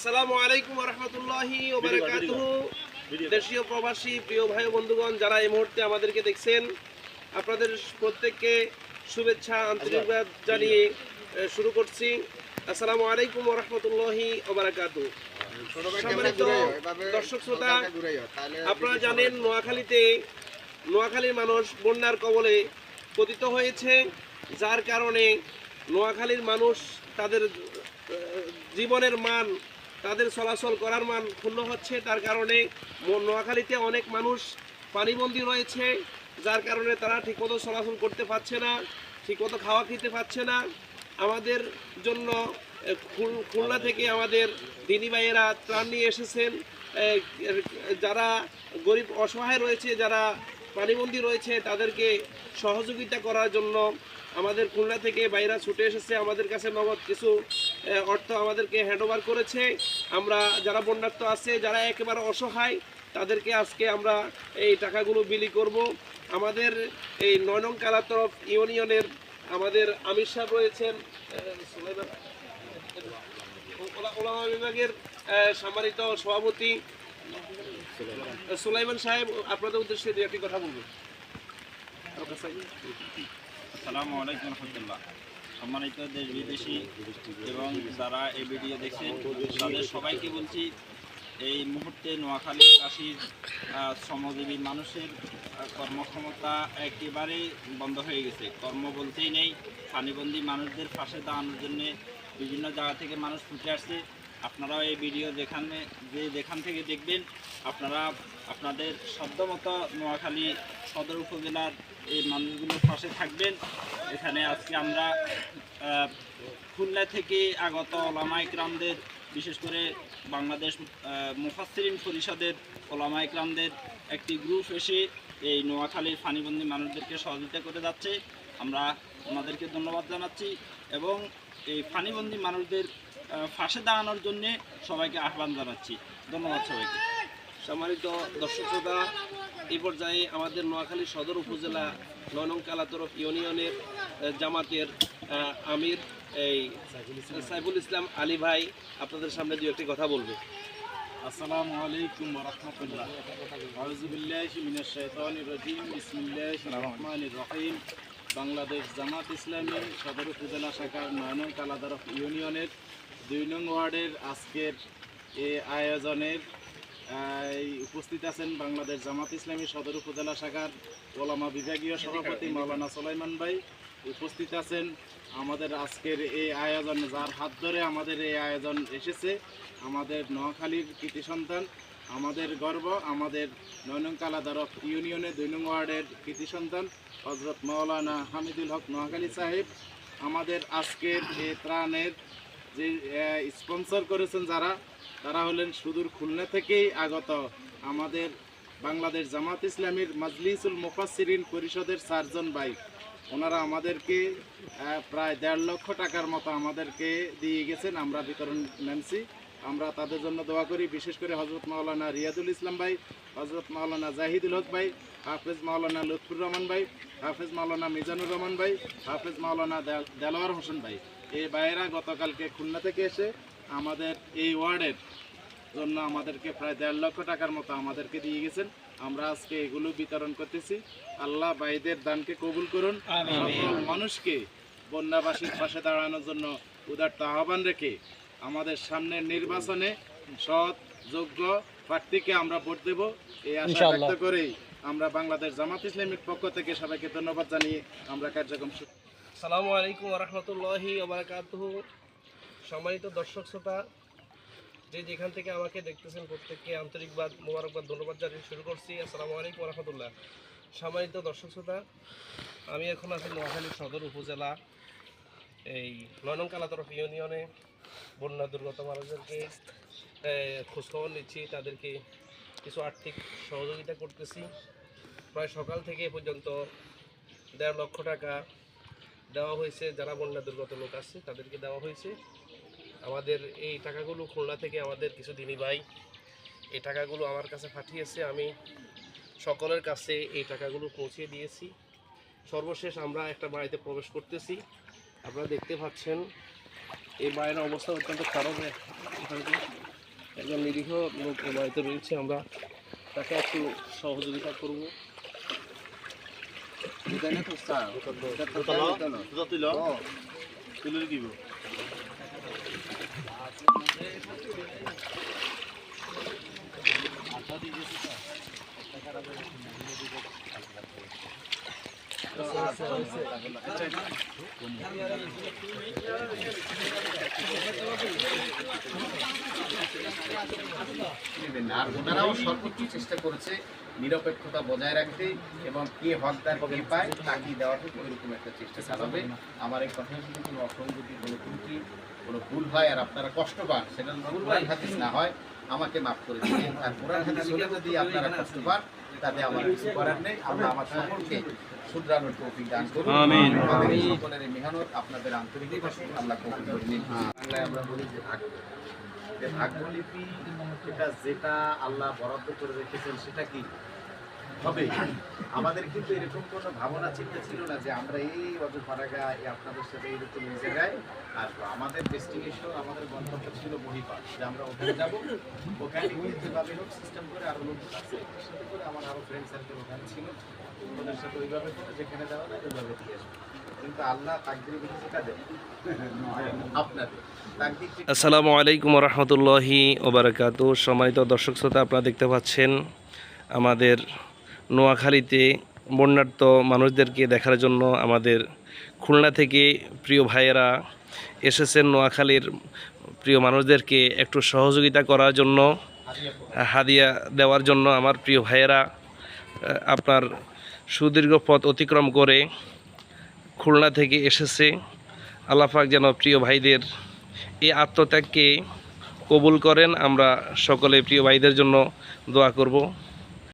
আসসালামু আলাইকুম রহমতুল্লাহি দেশীয় প্রবাসী প্রিয় ভাই বন্ধুগণ যারা এই মুহূর্তে আমাদেরকে দেখছেন আপনাদের প্রত্যেককে শুভেচ্ছা আন্তরিকবাদ জানিয়ে শুরু করছি। আসসালামু আলাইকুম রহমতুল্লাহি ওবারাকাতু সম্মানিত দর্শক শ্রোতা আপনারা জানেন নোয়াখালীতে নোয়াখালীর মানুষ বন্যার কবলে পতিত হয়েছে যার কারণে নোয়াখালীর মানুষ তাদের জীবনের মান তাদের চলাচল করার মান ক্ষুণ্ণ হচ্ছে, তার কারণে নোয়াখালীতে অনেক মানুষ পানিবন্দী রয়েছে, যার কারণে তারা ঠিকমতো চলাচল করতে পারছে না, ঠিকমতো খাওয়া খেতে পারছে না। আমাদের জন্য খুলনা থেকে আমাদের দিনী ভাইয়েরা ত্রাণ নিয়ে এসেছেন। যারা গরিব অসহায় রয়েছে, যারা পানিবন্দী রয়েছে, তাদেরকে সহযোগিতা করার জন্য আমাদের খুলনা থেকে বাইরা ছুটে এসেছে, আমাদের কাছে নগদ কিছু অর্থ আমাদেরকে হ্যান্ডওভার করেছে। আমরা যারা বন্যার্থ আছে, যারা একেবারে অসহায়, তাদেরকে আজকে আমরা এই টাকাগুলো বিলি করব। আমাদের এই নয় নং কালাতরফ ইউনিয়নের আমাদের আমির সাহেব রয়েছেন বিভাগের সম্মানিত সভাপতি সুলাইমান সাহেব, আপনাদের উদ্দেশ্যে দু একটি কথা বলবেন। আসসালামু আলাইকুম রহমতুল্লাহ। সম্মানিত দেশ বিদেশি এবং যারা এই ভিডিও দেখছেন, তাদের সবাইকে বলছি, এই মুহূর্তে নোয়াখালী কাশির শ্রমজীবী মানুষের কর্মক্ষমতা একেবারে বন্ধ হয়ে গেছে। কর্ম বলতেই নেই, পানিবন্দী মানুষদের পাশে দাঁড়ানোর জন্যে বিভিন্ন জায়গা থেকে মানুষ ছুটে আসছে। আপনারাও এই ভিডিও যেখানে যে যেখান থেকে দেখবেন, আপনারা আপনাদের সাধ্যমতো নোয়াখালী সদর উপজেলার এই মানুষগুলোর পাশে থাকবেন। এখানে আজকে আমরা খুলনা থেকে আগত ওলামা ইকরামদের বিশেষ করে বাংলাদেশ মুফাসসিরিন পরিষদের ওলামা ইকরামদের একটি গ্রুপ এসে এই নোয়াখালীর ফানিবন্দি মানুষদেরকে সহযোগিতা করে যাচ্ছে। আমরা ওনাদেরকে ধন্যবাদ জানাচ্ছি এবং এই ফানিবন্দি মানুষদের পাশে দাঁড়ানোর জন্য সবাইকে আহ্বান জানাচ্ছি। ধন্যবাদ সবাইকে। সম্মানিত দর্শক শ্রোতা এই পর্যায়ে আমাদের নোয়াখালী সদর উপজেলা নয় নং কালাতরফ ইউনিয়নের জামাতের আমির এই সাইফুল ইসলাম আলী ভাই আপনাদের সামনে দু একটি কথা বলবে। আসসালামু আলাইকুম রহমতুল্লাহ। আউযুবিল্লাহি মিনাশ শাইতানির রাজিম। বিসমিল্লাহির রহমানির রহিম। বাংলাদেশ জামাত ইসলামী সদর উপজেলা শাখার নং কালাদারফ ইউনিয়নের দুই নং ওয়ার্ডের আজকের এ আয়োজনের উপস্থিত আছেন বাংলাদেশ জামাত ইসলামী সদর উপজেলা শাখার ওলামা বিভাগীয় সভাপতি মাওলানা সোলাইমান ভাই। উপস্থিত আছেন আমাদের আজকের এই আয়োজন, যার হাত ধরে আমাদের এই আয়োজন এসেছে। আমাদের নোয়াখালীর কৃতি সন্তান আমাদের গর্ব, আমাদের নয়নং কালাদারফ ইউনিয়নের দুই নং ওয়ার্ডের কৃতি সন্তান হজরত মাওলানা হামিদুল হক নোয়াখালী সাহেব। আমাদের আজকের এই ত্রাণের যে স্পন্সর করেছেন যারা, তারা হলেন সুদূর খুলনা থেকেই আগত আমাদের বাংলাদেশ জামাত ইসলামীর মাজলিসুল মুফাসসিরিন পরিষদের চারজন ভাই। ওনারা আমাদেরকে প্রায় দেড় লক্ষ টাকার মতো আমাদেরকে দিয়ে গেছেন, আমরা বিতরণ নামছি। আমরা তাদের জন্য দোয়া করি বিশেষ করে হজরত মাওলানা রিয়াদুল ইসলাম ভাই হজরত মাওলানা জাহিদুল হক ভাই হাফেজ মাওলানা লুৎফুর রহমান ভাই হাফেজ মাওলানা মিজানুর রহমান ভাই হাফেজ মাওলানা দেলোয়ার হোসেন ভাই। এই ভাইয়েরা গতকালকে খুলনা থেকে এসে আমাদের এই ওয়ার্ডের জন্য আমাদেরকে প্রায় দেড় লক্ষ টাকার মতো আমাদেরকে দিয়ে গেছেন। আমরা আজকে এগুলো বিতরণ করতেছি। আল্লাহ ভাইদের দানকে কবুল করুন। সকল মানুষকে বন্যাবাসীর পাশে দাঁড়ানোর জন্য উদারত আহ্বান রেখে আমাদের সামনের নির্বাচনে সৎ যোগ্য প্রার্থীকে আমরা ভোট দেব। এই আশা ব্যক্ত করেই আমরা বাংলাদেশ জামাত ইসলামের পক্ষ থেকে সবাইকে ধন্যবাদ জানিয়ে আমরা কার্যক্রম শুরু সালামু আলাইকুম রহমতুল্লাহি ওবরাকাতুহু সম্মানিত দর্শক শ্রোতা যে যেখান থেকে আমাকে দেখতেছেন প্রত্যেককে আন্তরিকবাদ মোবারকবাদ ধন্যবাদ জানিয়ে শুরু করছি। আসসালামু আলাইকুম রহমতুল্লাহ। সম্মানিত দর্শক শ্রোতা আমি এখন আছি নোয়াখালী সদর উপজেলা এই নয়নং কালাতরফ ইউনিয়নে বন্যা দুর্গত মানুষদেরকে খোঁজখবর নিচ্ছি, তাদেরকে কিছু আর্থিক সহযোগিতা করতেছি। প্রায় সকাল থেকে পর্যন্ত দেড় লক্ষ টাকা দেওয়া হয়েছে, যারা বন্যা দুর্গত লোক আছে, তাদেরকে দেওয়া হয়েছে। আমাদের এই টাকাগুলো খুলনা থেকে আমাদের কিছু দিনই ভাই এই টাকাগুলো আমার কাছে পাঠিয়েছে। আমি সকলের কাছে এই টাকাগুলো পৌঁছে দিয়েছি। সর্বশেষ আমরা একটা বাড়িতে প্রবেশ করতেছি। আপনারা দেখতে পাচ্ছেন এই বাড়ির অবস্থা অত্যন্ত খারাপ এখান থেকে একজন নিরীহ লোক এ বাড়িতে রয়েছে আমরা তাকে একটু সহযোগিতা করব। নেবেন না। ওনারাও সর্বোচ্চ চেষ্টা করেছে নিরপেক্ষতা বজায় রাখতে এবং কে হকদার, কে পায় তাকে দেওয়ার ওইরকম একটা চেষ্টা চালাবে। আমার এই কথায় যদি কোনো অসঙ্গতি, কোনো ত্রুটি, কোনো ভুল হয় আর আপনারা কষ্ট পান, সেটা কোরআন হাদিস না হয়, আমাকে মাফ করে দিবেন। আর কোরআন হলে যদি আপনারা কষ্ট পান তাতে আমার কিছু করার নেই। আমরা আমার সকলকে শুধরানোর তৌফিক দান করুন। আমিন। আমাদের সকলের মেহনত আপনাদের আন্তরিক আল্লাহ কবুল করে নিন বাংলায় আমরা বলি যে ভাগ্যলিপি সেটা যেটা আল্লাহ বরাদ্দ করে রেখেছেন সেটা কি? হবে আমাদের কিন্তু এরকম কোনো ভাবনা, চিন্তা ছিল না যে আমরা এই অজপাড়াগা এই আপনাদের সাথে এরকম এই জায়গায় আসব। আমাদের ডেস্টিনেশন আমাদের গন্তব্য ছিল মহিপাল, যে আমরা ওখানে যাব। ওখানে যেভাবে হোক সিস্টেম করে আরও লোক আছে সাথে করে আমার আরও ফ্রেন্ড সার্কেল ওখানে ছিল। ওদের সাথে ওইভাবে করে যেখানে যাওয়া যায়, ওইভাবে দিয়ে আসব। আসসালামু আলাইকুম রহমতুল্লাহি ওবরাকাত। সম্মানিত দর্শক শ্রোতা, আপনারা দেখতে পাচ্ছেন আমাদের নোয়াখালীতে বন্যার্থ মানুষদেরকে দেখার জন্য আমাদের খুলনা থেকে প্রিয় ভাইয়েরা এসেছেন নোয়াখালীর প্রিয় মানুষদেরকে একটু সহযোগিতা করার জন্য, হাদিয়া দেওয়ার জন্য আমার প্রিয় ভাইয়েরা আপনার সুদীর্ঘ পথ অতিক্রম করে খুলনা থেকে এসেছে। আল্লাপাক যেন প্রিয় ভাইদের এই আত্মত্যাগকে কবুল করেন। আমরা সকলে প্রিয় ভাইদের জন্য দোয়া করব।